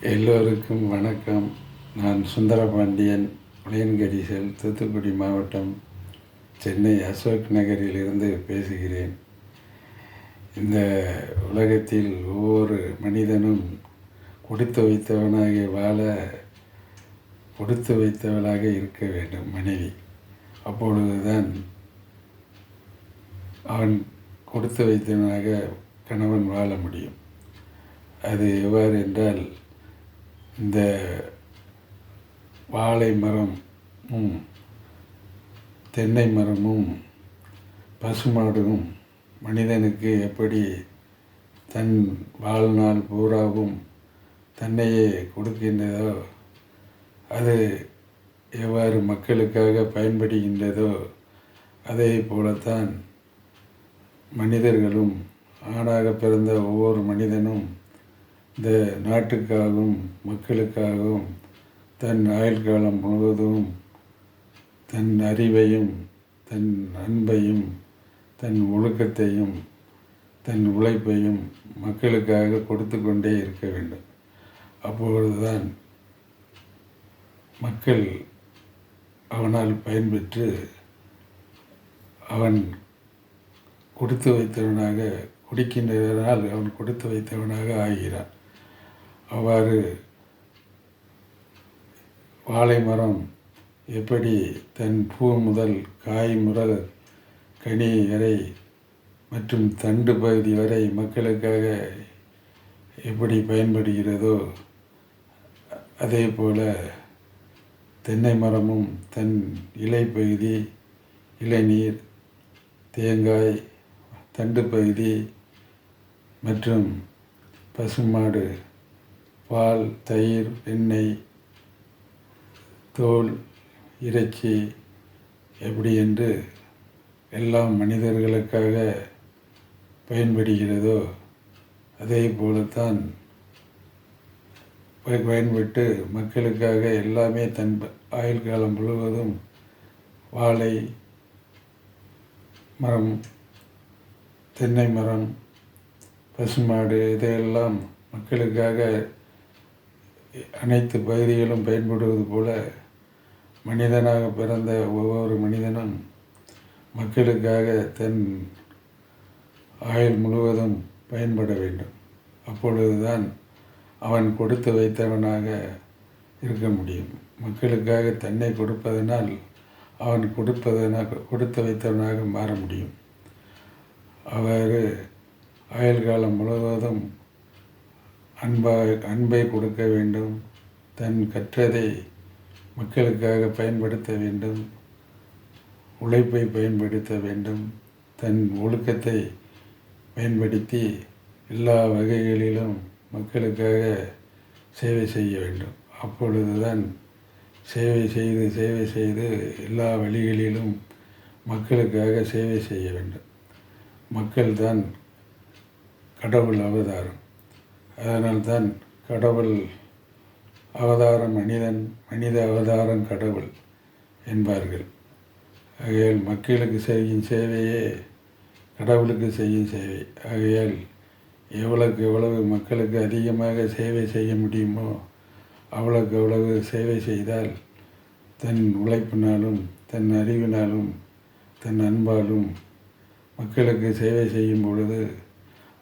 எல்லோருக்கும் வணக்கம். நான் சுந்தரபாண்டியன் உளையன்கடிசல் தூத்துக்குடி மாவட்டம் சென்னை அசோக் நகரிலிருந்து பேசுகிறேன். இந்த உலகத்தில் ஒவ்வொரு மனிதனும் கொடுத்து வைத்தவனாக வாழ கொடுத்து வைத்தவளாக இருக்க வேண்டும் மனைவி. அப்பொழுதுதான் அவன் கொடுத்து வைத்தவனாக கணவன் வாழ முடியும். அது எவ்வாறு என்றால் இந்த வாழை மரமும் தென்னை மரமும் பசுமாடும் மனிதனுக்கு எப்படி தன் வாழ்நாள் பூராவும் தன்னையே கொடுக்கின்றதோ அது எவ்வாறு மக்களுக்காக பயன்படுகின்றதோ அதே போலத்தான் மனிதர்களும் ஆணாக பிறந்த ஒவ்வொரு மனிதனும் இந்த நாட்டுக்காகவும் மக்களுக்காகவும் தன் ஆயுள் காலம் முழுவதும் தன் அறிவையும் தன் அன்பையும் தன் ஒழுக்கத்தையும் தன் உழைப்பையும் மக்களுக்காக கொடுத்து கொண்டே இருக்க வேண்டும். அப்பொழுதுதான் மக்கள் அவனால் பயன்பெற்று அவன் கொடுத்து வைத்தவனாக குடிக்கின்றதனால் அவன் கொடுத்து வைத்தவனாக ஆகிறான். அவ்வாறு வாழை மரம் எப்படி தன் பூ முதல் காய் முதல் கனி வரை மற்றும் தண்டு பகுதி வரை மக்களுக்காக எப்படி பயன்படுகிறதோ அதே போல் தென்னை மரமும் தன் இலை பகுதி இளநீர் தேங்காய் தண்டு பகுதி மற்றும் பசுமாடு பால் தயிர் வெண்ணெய் தோல் இறைச்சி எப்படி என்று எல்லாம் மனிதர்களுக்காக பயன்படுகிறதோ அதே போலத்தான் பயன்பட்டு மக்களுக்காக எல்லாமே தன் ஆயுள் காலம் முழுவதும் வாழை மரம் தென்னை மரம் பசுமாடு இதையெல்லாம் மக்களுக்காக அனைத்து பகுதிகளும் பயன்படுவது போல மனிதனாக பிறந்த ஒவ்வொரு மனிதனும் மக்களுக்காக தன் ஆயுள் முழுவதும் பயன்பட வேண்டும். அப்பொழுதுதான் அவன் கொடுத்து வைத்தவனாக இருக்க முடியும். மக்களுக்காக தன்னை கொடுப்பதனால் அவன் கொடுப்பதனாக கொடுத்து வைத்தவனாக மாற முடியும். அவ்வாறு ஆயுள் காலம் முழுவதும் அன்பாக அன்பை கொடுக்க வேண்டும். தன் கற்றதை மக்களுக்காக பயன்படுத்த வேண்டும். உழைப்பை பயன்படுத்த வேண்டும். தன் ஒழுக்கத்தை பயன்படுத்தி எல்லா வகைகளிலும் மக்களுக்காக சேவை செய்ய வேண்டும். அப்பொழுதுதான் சேவை செய்து சேவை செய்து எல்லா வழிகளிலும் மக்களுக்காக சேவை செய்ய வேண்டும். மக்கள்தான் கடவுள் அவதாரம். அதனால்தான் கடவுள் அவதாரம் மனிதன் மனித அவதாரம் கடவுள் என்பார்கள். ஆகையால் மக்களுக்கு செய்யும் சேவையே கடவுளுக்கு செய்யும் சேவை. ஆகையால் எவ்வளவுக்கு எவ்வளவு மக்களுக்கு அதிகமாக சேவை செய்ய முடியுமோ அவ்வளவுக்கு அவ்வளவு சேவை செய்தால் தன் உழைப்பினாலும் தன் அறிவினாலும் தன் அன்பாலும் மக்களுக்கு சேவை செய்யும் பொழுது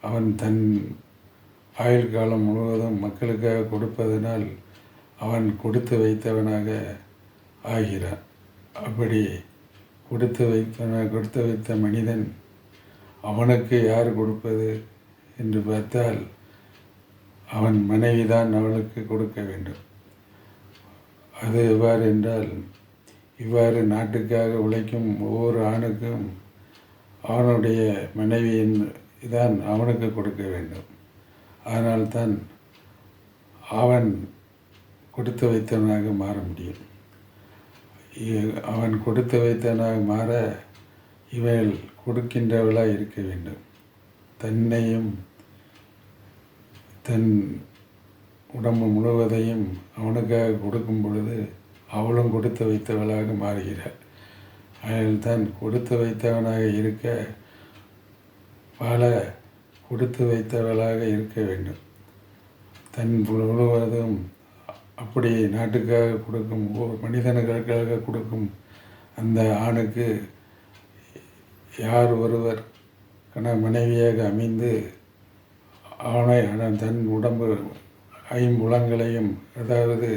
அவன் தன் ஆயுள் காலம் முழுவதும் மக்களுக்காக கொடுப்பதனால் அவன் கொடுத்து வைத்தவனாக ஆகிறான். அப்படி கொடுத்து வைத்தவன கொடுத்து வைத்த மனிதன் அவனுக்கு யார் கொடுப்பது என்று பார்த்தால் அவன் மனைவிதான் அவளுக்கு கொடுக்க வேண்டும். அது எவ்வாறு என்றால் இவ்வாறு நாட்டுக்காக உழைக்கும் ஒவ்வொரு ஆணுக்கும் அவனுடைய மனைவியின் தான் அவனுக்கு கொடுக்க வேண்டும். அதனால்தான் அவன் கொடுத்து வைத்தவனாக மாற முடியும். இ- அவன் கொடுத்து வைத்தவனாக மாற இவள் கொடுக்கின்றவளாக இருக்க வேண்டும். தன்னையும் தன் உடம்பு முழுவதையும் அவனுக்காக கொடுக்கும் பொழுது அவளும் கொடுத்து வைத்தவளாக மாறுகிறாள். அதில் தான் கொடுத்து வைத்தவனாக இருக்க பல கொடுத்து வைத்தவர்களாக இருக்க வேண்டும். தன் முழுவதும் அப்படி நாட்டுக்காக கொடுக்கும் ஒரு மனிதனுக்காக கொடுக்கும் அந்த ஆணுக்கு யார் ஒருவர் கண மனைவியாக அமைந்து அவனை தன் உடம்பு ஐம்புலங்களையும் அதாவது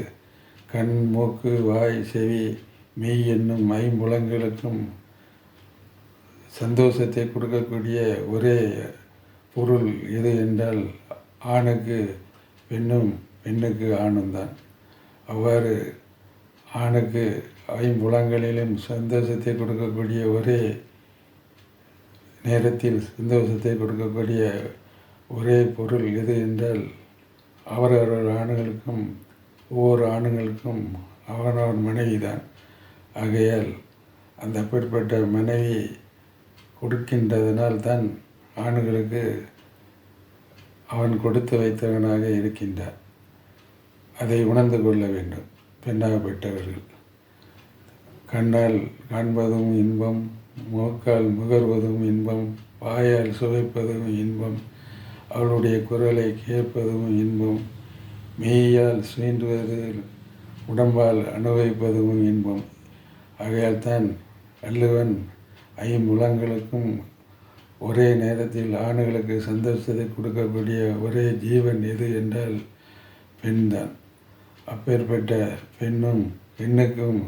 கண் மூக்கு வாய் செவி மெய் என்னும் ஐம்புலங்களுக்கும் சந்தோஷத்தை கொடுக்கக்கூடிய ஒரே பொருள் எது என்றால் ஆணுக்கு பெண்ணும் பெண்ணுக்கு ஆணும் தான். அவ்வாறு ஆணுக்கு ஐம்புலங்களிலும் சந்தோஷத்தை கொடுக்கக்கூடிய ஒரே நேரத்தில் சந்தோஷத்தை கொடுக்கக்கூடிய ஒரே பொருள் எது என்றால் அவரவர் ஆணுகளுக்கும் ஒவ்வொரு ஆணுங்களுக்கும் அவனவன் மனைவி தான். ஆகையால் அந்த அப்படிப்பட்ட மனைவி கொடுக்கின்றதனால் தான் ஆண்களுக்கு அவன் கொடுத்து வைத்தவனாக இருக்கின்றார். அதை உணர்ந்து கொள்ள வேண்டும். பெண்ணாகப்பட்டவர்கள் கண்ணால் காண்பதும் இன்பம் மூக்கால் முகர்வதும் இன்பம் வாயால் சுவைப்பதும் இன்பம் அவளுடைய குரலை கேட்பதும் இன்பம் மெய்யால் சுயன்றுவது உடம்பால் அனுபவிப்பதும் இன்பம். ஆகையால் தான் வள்ளுவன் ஐம்புலங்களுக்கும் ஒரே நேரத்தில் ஆணுகளுக்கு சந்தோஷத்தை கொடுக்கக்கூடிய ஒரே ஜீவன் எது என்றால் பெண்தான். அப்பேற்பட்ட பெண்ணும் பெண்ணுக்கும்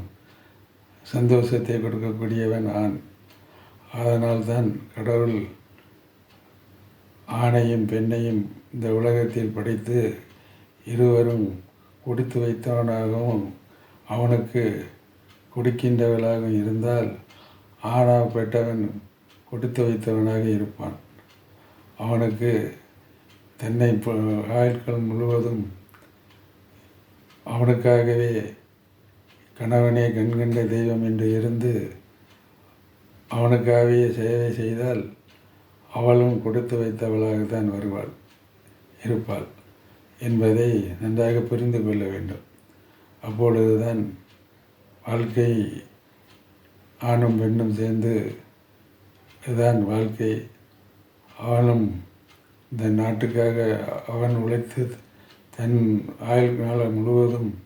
சந்தோஷத்தை கொடுக்கக்கூடியவன் ஆண். அதனால்தான் கடவுள் ஆணையும் பெண்ணையும் இந்த உலகத்தில் படைத்து இருவரும் கொடுத்து வைத்தவனாகவும் அவனுக்கு குடிக்கின்றவளாகவும் இருந்தால் ஆணாகப்பட்டவன் கொடுத்து வைத்தவனாக இருப்பான். அவனுக்கு தன்னை ஆயுட்கள் முழுவதும் அவனுக்காகவே கணவனே கண்கண்ட தெய்வம் என்று இருந்து அவனுக்காகவே சேவை செய்தால் அவளும் கொடுத்து வைத்தவளாகத்தான் வருவாள் இருப்பாள் என்பதை நன்றாக புரிந்து கொள்ள வேண்டும். அப்பொழுதுதான் வாழ்க்கை ஆணும் பெண்ணும் சேர்ந்து இதுதான் வாழ்க்கை. அவனும் இந்த நாட்டுக்காக அவன் உழைத்து தன் ஆயுள் காலம் முழுவதும்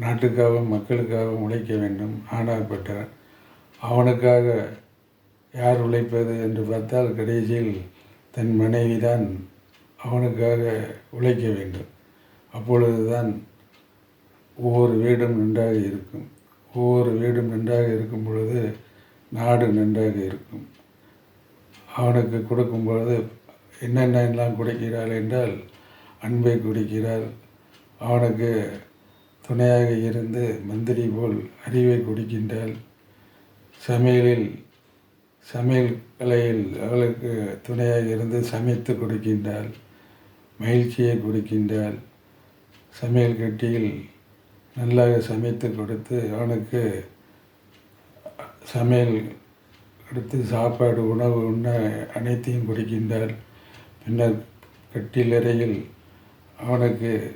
நாட்டுக்காகவும் மக்களுக்காகவும் உழைக்க வேண்டும். ஆனாகப்பட்டவன் அவனுக்காக யார் உழைப்பது என்று பார்த்தால் கடைசியில் தன் மனைவி தான் அவனுக்காக உழைக்க வேண்டும். அப்பொழுதுதான் ஒவ்வொரு வீடும் நன்றாக இருக்கும். ஒவ்வொரு வீடும் நன்றாக இருக்கும் பொழுது நாடு நன்றாக இருக்கும். அவனுக்கு கொடுக்கும் பொழுது என்னென்ன எல்லாம் கொடுக்கிறாள் என்றால் அன்பை கொடுக்கிறாள். அவனுக்கு துணையாக இருந்து மந்திரி போல் அறிவை கொடுக்கின்றாள். சமையலில் சமையல் கலையில் அவளுக்கு துணையாக இருந்து சமைத்து கொடுக்கின்றாள். மகிழ்ச்சியை கொடுக்கின்றாள். சமையல் கட்டியில் நல்லாக சமைத்து கொடுத்து அவனுக்கு சமையல் எடுத்து சாப்பாடு உணவு உண்ண அனைத்தையும் கொடுக்கின்றாள் பின்னர் கட்டிலறையில் அவனுக்கு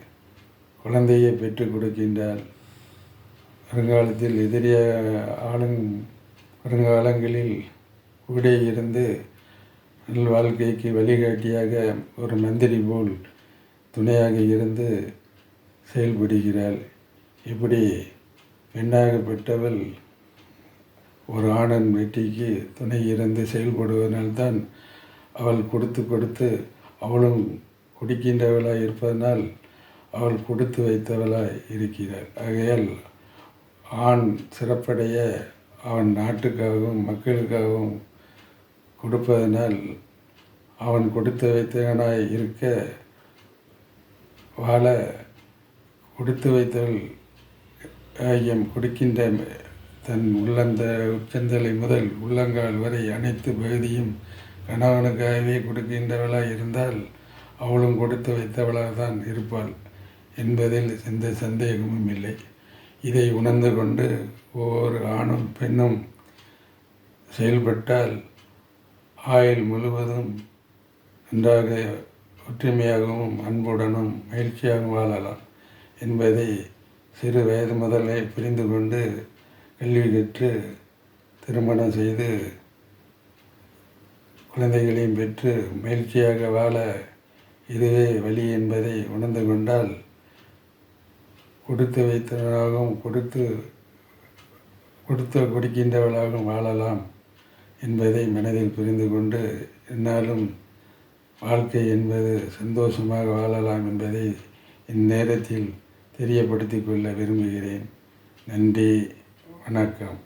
குழந்தையை பெற்றுக் கொடுக்கின்றாள் வருங்காலத்தில் எதிரிய ஆளும் வருங்காலங்களில் கூட இருந்து நல் வாழ்க்கைக்கு வழிகாட்டியாக ஒரு மந்திரி போல் துணையாக இருந்து செயல்படுகிறாள். இப்படி பெண்ணாகப்பட்டவள் ஒரு ஆணன் வெற்றிக்கு துணை இருந்து செயல்படுவதனால்தான் அவள் கொடுத்து கொடுத்து அவளும் குடிக்கின்றவளாய் இருப்பதனால் அவள் கொடுத்து வைத்தவளாய் இருக்கிறாள். ஆகையால் ஆண் சிறப்படைய அவன் நாட்டுக்காகவும் மக்களுக்காகவும் கொடுப்பதனால் அவன் கொடுத்து வைத்தவனாய் இருக்க வாழ கொடுத்து வைத்தவள் ஆகியம் கொடுக்கின்ற தன் உள்ளந்த உச்சந்தலை முதல் உள்ளங்கால் வரை அனைத்து பகுதியும் கணவனுக்காகவே கொடுக்கின்றவளாக இருந்தால் அவளும் கொடுத்து வைத்தவளாக தான் இருப்பாள் என்பதில் எந்த சந்தேகமும் இல்லை. இதை உணர்ந்து கொண்டு ஒவ்வொரு ஆணும் பெண்ணும் செயல்பட்டால் ஆயுள் முழுவதும் நன்றாக ஒற்றுமையாகவும் அன்புடனும் மகிழ்ச்சியாகவும் வாழலாம் என்பதை சிறு வயது முதலே புரிந்து கொண்டு கல்வி கற்று திருமணம் செய்து குழந்தைகளையும் பெற்று மகிழ்ச்சியாக வாழ இதுவே வழி என்பதை உணர்ந்து கொண்டால் கொடுத்து வைத்தவனாகவும் கொடுத்து கொடுத்து கொடுக்கின்றவளாகவும் வாழலாம் என்பதை மனதில் புரிந்து கொண்டு என்னாலும் வாழ்க்கை என்பது சந்தோஷமாக வாழலாம் என்பதை இந்நேரத்தில் தெரியப்படுத்திக் கொள்ள விரும்புகிறேன். நன்றி. வணக்கம்.